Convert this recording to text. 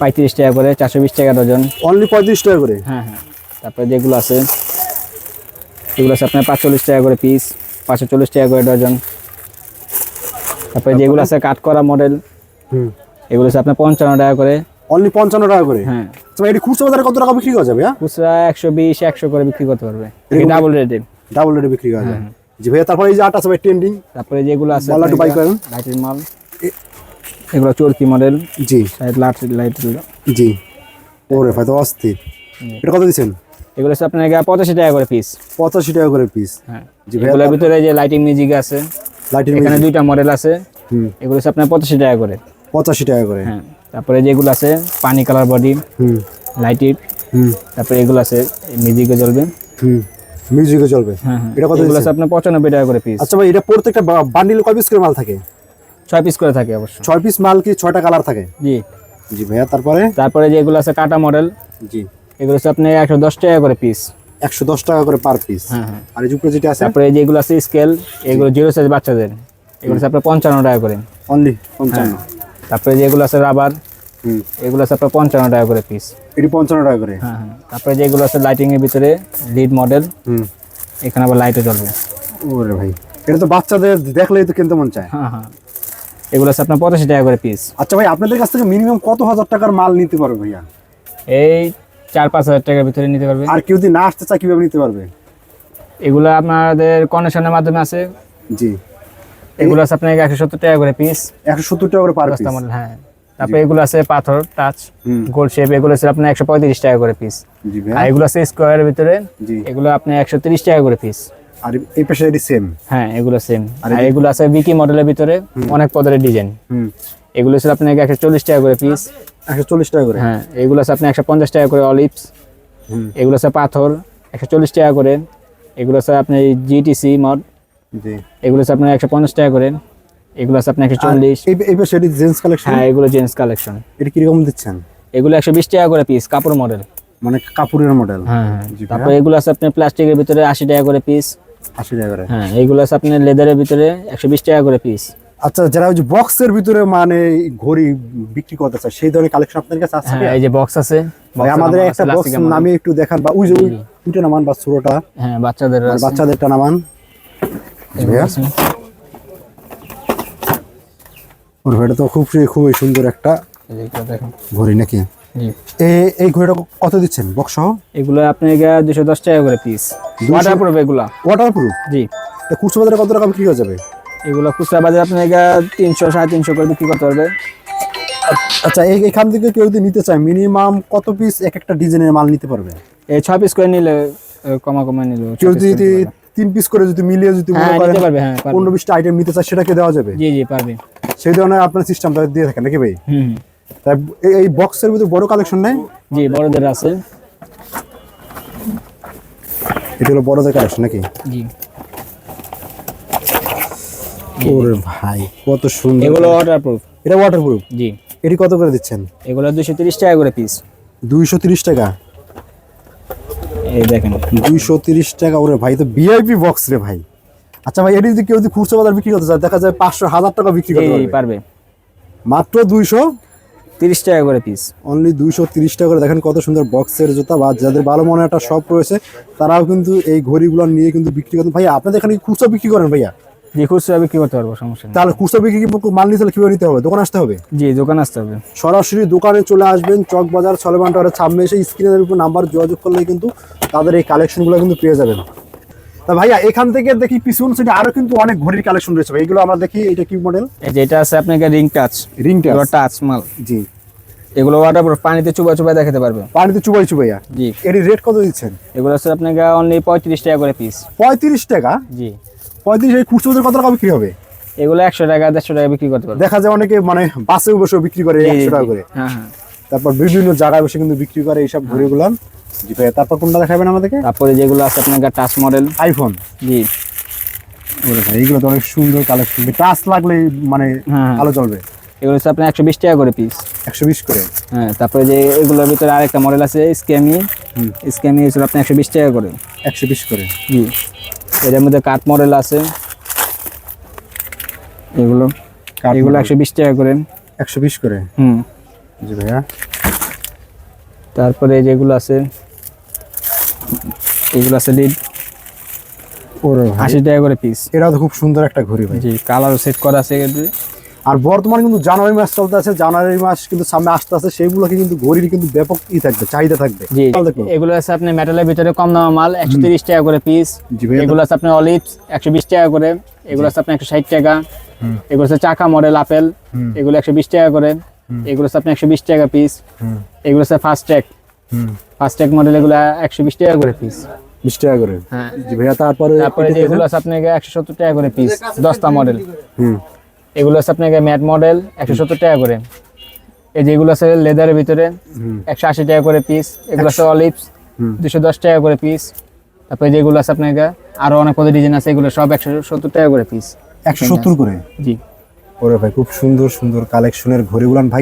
পঁয়ত্রিশ টাকা করে চারশো বিশ টাকা ডজন। অনলি পঁয়ত্রিশ টাকা করে? হ্যাঁ হ্যাঁ। তারপরে যেগুলো আছে এগুলো আছে আপনার পাঁচচল্লিশ টাকা করে পিস পাঁচশো চল্লিশ টাকা করে ডজন। তারপরে যেগুলো আছে কাট করা মডেল হুম। এগুলো আছে আপনার পঞ্চান্ন টাকা করে। অনলি পঞ্চান্ন টাকা করে? হ্যাঁ। এটি খুচরো বাজারে কত টাকা বিক্রি করা যাবে হ্যাঁ? খুচরা একশো বিশ একশো করে বিক্রি করতে পারবে। ডাবল রেটে ডাবল রেটে বিক্রি করা যায় জি ভাইয়া তারপরে এই যে আট ভাই ট্রেন্ডিং তারপরে যেগুলো আছে মাল একটু বাই করেন। লাইটের মাল। এগুলো চরকি মডেল জি। লাইট লাইট জি। ওরে ভাই তো অস্থির। এটা কত দিচ্ছেন? এগুলো আছে আপনার পঁচাশি টাকা করে পিস পঁচাশি টাকা করে পিস হ্যাঁ। জি এগুলোর ভিতরে যে লাইটিং মিউজিক আছে লাইটিং এখানে দুইটা মডেল আছে। হুম। এগুলো আছে আপনার পঁচাশি টাকা করে। পঁচাশি টাকা করে। হ্যাঁ। তারপরে যেগুলো আছে পানি কালার বডি হুম। লাইটিং হুম। তারপরে এগুলো আছে মিউজিকে জ্বলবে। হুম। মিউজিকে চলবে হ্যাঁ হ্যাঁ। এটা কত এগুলো আছে? আপনার পঁচানব্বই টাকা করে পিস আচ্ছা ভাই এটা প্রত্যেকটা বান্ডিল কয় পিস করে মাল থাকে? ছয় পিস করে থাকে অবশ্য। ছয় পিস মাল কি ছয়টা কালার থাকে? জি। জি ভাইয়া তারপরে? তারপরে যেগুলো আছে কাটা মডেল জি। এগুলো আছে আপনি একশো দশ টাকা করে পিস একশো দশ টাকা করে পার পিস হ্যাঁ হ্যাঁ। আর এই উপরে যেটা আছে? তারপরে যেগুলো আছে স্কেল এগুলো জিরো সাইজ বাচ্চাদের। এগুলো আপনার পঞ্চান্ন টাকা করে। অনলি পঞ্চান্ন। তারপরে যেগুলো আছে রাবার হুম। এগুলো আছে আপনার পঞ্চান্ন টাকা করে পিস এটি পঞ্চান্ন টাকা করে। হ্যাঁ হ্যাঁ। তারপরে যেগুলো আছে লাইটিং এর ভিতরে লিড মডেল হুম। এখানে আবার লাইটও জ্বলবে। ওরে ভাই এটা তো বাচ্চাদের দেখলেই তো কিনতে মন চায়। হ্যাঁ হ্যাঁ। এগুলো আছে আপনার পঁচাশি টাকা করে পিস আচ্ছা ভাই আপনাদের কাছ থেকে মিনিমাম কত হাজার টাকার মাল নিতে পারবে ভাইয়া? এই চার পাঁচ হাজার টাকার ভিতরে নিতে পারবে। আর কেউ যদি না আসতে চায় কীভাবে নিতে পারবে? এগুলো আপনাদের কনেকশনের মাধ্যমে আছে। জি। এগুলো আছে আপনার একশো সত্তর টাকা করে পিস একশো সত্তর টাকা করে পার পিস হ্যাঁ। তারপরে এগুলো আছে পাথর টাচ গোল শেপ এগুলো আছে আপনার একশো পঁয়ত্রিশ টাকা করে পিস আর এগুলো আছে স্কোয়ারের ভিতরে। এগুলো আপনি একশো তিরিশ টাকা করে পিস আর এই পাশে এটি সেম হ্যাঁ এগুলো সেম আর এগুলো আছে বিকি মডেলের ভিতরে অনেক পদের ডিজাইন হুম। এগুলো আছে আপনার একশো চল্লিশ টাকা করে পিস একশো চল্লিশ টাকা করে? হ্যাঁ এগুলো আছে আপনি একশো পঞ্চাশ টাকা করে অলিভস এগুলো আছে পাথর একশো চল্লিশ টাকা করে। এগুলো আছে আপনি জিটিসি মড জি। এগুলো আছে আপনার একশো পঞ্চাশ টাকা করে। এগুলো আছে আপনার একশো চল্লিশ। পাশে এটি জেন্টস কালেকশন হ্যাঁ এগুলো জেন্টস কালেকশন এটা কীরকম দিচ্ছেন? এগুলো একশো বিশ টাকা করে পিস কাপড় মডেল মানে কাপড়ের মডেল হ্যাঁ হ্যাঁ। তারপরে এগুলো আছে আপনার প্লাস্টিকের ভিতরে আশি টাকা করে পিস আশি টাকা করে। হ্যাঁ এইগুলো আছে আপনার লেদারের ভিতরে একশো বিশ টাকা করে পিস আচ্ছা যারা ওই যে বক্সের ভিতরে মানে ঘড়ি বিক্রি করতে চায় সেই ধরনের কালেকশন আপনাদের কাছে আছে হ্যাঁ এই যে বক্স আছে আমাদের একটা বক্স নামে একটু দেখান বা ওই যে নামান বা ছোটটা। হ্যাঁ বাচ্চাদের। বাচ্চাদেরটা নামান। ওর তো খুব খুবই সুন্দর একটা। ঘড়ি নাকি? এই ঘড়িটা কত দিচ্ছেন বক্স সহ? এগুলো আপনি দুশো দশ টাকা করে পিস ওয়াটার প্রুফ এগুলা। ওয়াটার প্রুফ জি খুচরো বাজারে কত টাকা বিক্রি হয়ে যাবে? এগুলো খুচরা বাজারে তিনশো সাড়ে তিনশো করে বিক্রি করতে পারবে। আচ্ছা এখান থেকে কেউ যদি নিতে চায় মিনিমাম কত পিস এক একটা ডিজাইনের মাল নিতে পারবে? এই ছয় পিস করে নিলে কমা কমা নিলে কেউ যদি তিন পিস করে যদি মিলিয়ে যদি মনে হ্যাঁ পারবে হ্যাঁ পনেরো বিশটা আইটেম নিতে চায় সেটাকে দেওয়া যাবে? জি জি পারবে। সেই ধরনের আপনার সিস্টেমটা দিয়ে থাকেন নাকি ভাই? হুম। এই- বক্সের ভিতরে বড় কালেকশন নেই? জি বড়দের আছে। এটা হলো বড়দের কালেকশন নাকি? জি। ওরে ভাই কত সুন্দর। এগুলো ওয়াটার প্রুফ এটা ওয়াটার প্রুফ জি। এটি কত করে দিচ্ছেন? এগুলো দুশো তিরিশ টাকা করে পিস দুইশো তিরিশ টাকা? এই দেখেন। দুইশো তিরিশ টাকা ওরে ভাই তো ভিআইপি বক্স রে ভাই। আচ্ছা ভাই এটি যদি কেউ যদি খুচরো বাজার বিক্রি করতে চায় দেখা যায় পাঁচশো হাজার টাকা বিক্রি করতে পারবে। পারবে। মাত্র দুইশো? তিরিশ টাকা করে পিস অনলি দুইশো তিরিশ টাকা করে। দেখেন কত সুন্দর বক্সের জুতা বা যাদের ভালো মনে একটা শপ রয়েছে তারাও কিন্তু এই ঘড়িগুলো নিয়ে কিন্তু বিক্রি করেন ভাইয়া আপনাদের এখানে খুচরো বিক্রি করেন ভাইয়া? জি খুচরা বিক্রি করতে পারব সমস্যা তাহলে খুচরো বিক্রি মাল নিতে কীভাবে নিতে হবে? দোকান আসতে হবে? জি দোকান আসতে হবে। সরাসরি দোকানে চলে আসবেন চক বাজার ছলেমান টাওয়ারের সামনে এসে স্ক্রিনের উপর নাম্বার যোগাযোগ করলে কিন্তু তাদের এই কালেকশনগুলো কিন্তু পেয়ে যাবেন। তা ভাইয়া এখান থেকে দেখি পিছন আরও কিন্তু অনেক ঘড়ির কালেকশন রয়েছে ভাই। এগুলো আমরা দেখি এটা কি মডেল এই যে এটা আছে আপনাকে রিং টাচ রিংটা এগুলো টাচ মাল। জি। এগুলো ওয়াটার প্রুফ পানিতে চুবা দেখাতে পারবে। পানিতে চুবাই চুবাইয়া জি। এর রেট কত দিচ্ছেন? এগুলো আপনাকে অনলি পঁয়ত্রিশ টাকা করে পিস পঁয়ত্রিশ টাকা? জি। পঁয়ত্রিশ এই খুচরো বাজারে কত টাকা বিক্রি হবে? এগুলো একশো টাকা দেড়শো টাকা বিক্রি করতে পারবে। দেখা যায় অনেকে মানে বাসে বসে বিক্রি করে জি, জি, একশো টাকা করে। হ্যাঁ হ্যাঁ। তারপর বিভিন্ন জায়গায় বসে কিন্তু বিক্রি করে এইসব ঘড়িগুলো। জি ভাইয়া তারপর কোনটা দেখাবেন আমাদেরকে? তারপরে যেগুলো আছে আপনাকে টাচ মডেল আইফোন জি। ভাই এইগুলো তো অনেক সুন্দর কালেকশন টাচ লাগলেই মানে হ্যাঁ। ভালো চলবে। এগুলো হচ্ছে আপনার একশো বিশ টাকা করে পিস একশো বিশ করে? হ্যাঁ তারপরে যে এগুলোর ভিতরে আরেকটা মডেল আছে স্ক্যামি। স্ক্যামি হচ্ছে আপনার একশো বিশ টাকা করে। একশো বিশ করে। জি। এটার মধ্যে কাঠ মডেল আছে। এগুলো এগুলো একশো বিশ টাকা করে। একশো বিশ করে? হুম। জি ভাইয়া। তারপরে যেগুলো আছে এগুলো আছে লিড ওরে আশি টাকা করে পিস এটা তো খুব সুন্দর একটা ঘড়ি ভাই। জি কালার সেট করা আছে আর বর্তমানে কিন্তু জানুয়ারি মাস চলতে আছে জানুয়ারি মাস কিন্তু সামনে আসতে আছে সেইগুলোকে কিন্তু ঘড়ির কিন্তু ব্যাপক ই থাকবে চাহিদা থাকবে। জি এগুলো আছে আপনি মেটালের ভিতরে কম দামা মাল একশো তিরিশ টাকা করে পিস এগুলো আছে আপনার অলিভস একশো বিশ টাকা করে। এগুলো আছে আপনার একশো ষাট টাকা। এগুলো আছে চাকা মডেল আপেল। এগুলো একশো বিশ টাকা করে। এগুলো আছে আপনার একশো বিশ টাকা পিস এগুলো আছে ফাস্ট ট্যাগ হুম ফাস্ট ট্যাগ মডেল এগুলো একশো বিশ টাকা করে পিস বিশ টাকা করে। হ্যাঁ। ভাইয়া তারপরে তারপরে যে এগুলো আছে আপনাকে একশো সত্তর টাকা করে পিস দশটা মডেল হুম। এগুলো আছে আপনাকে ম্যাট মডেল একশো সত্তর টাকা করে। এই যেগুলো আছে লেদারের ভিতরে একশো আশি টাকা করে পিস এগুলো আছে অলিভস দুশো দশ টাকা করে পিস তারপরে যেগুলো আছে আপনাকে আরও অনেক পদের ডিজাইন আছে এগুলো সব একশো সত্তর টাকা করে পিস একশো সত্তর করে? জি। ওরে ভাই খুব সুন্দর সুন্দর কালেকশনের ঘড়িগুলান ভাই।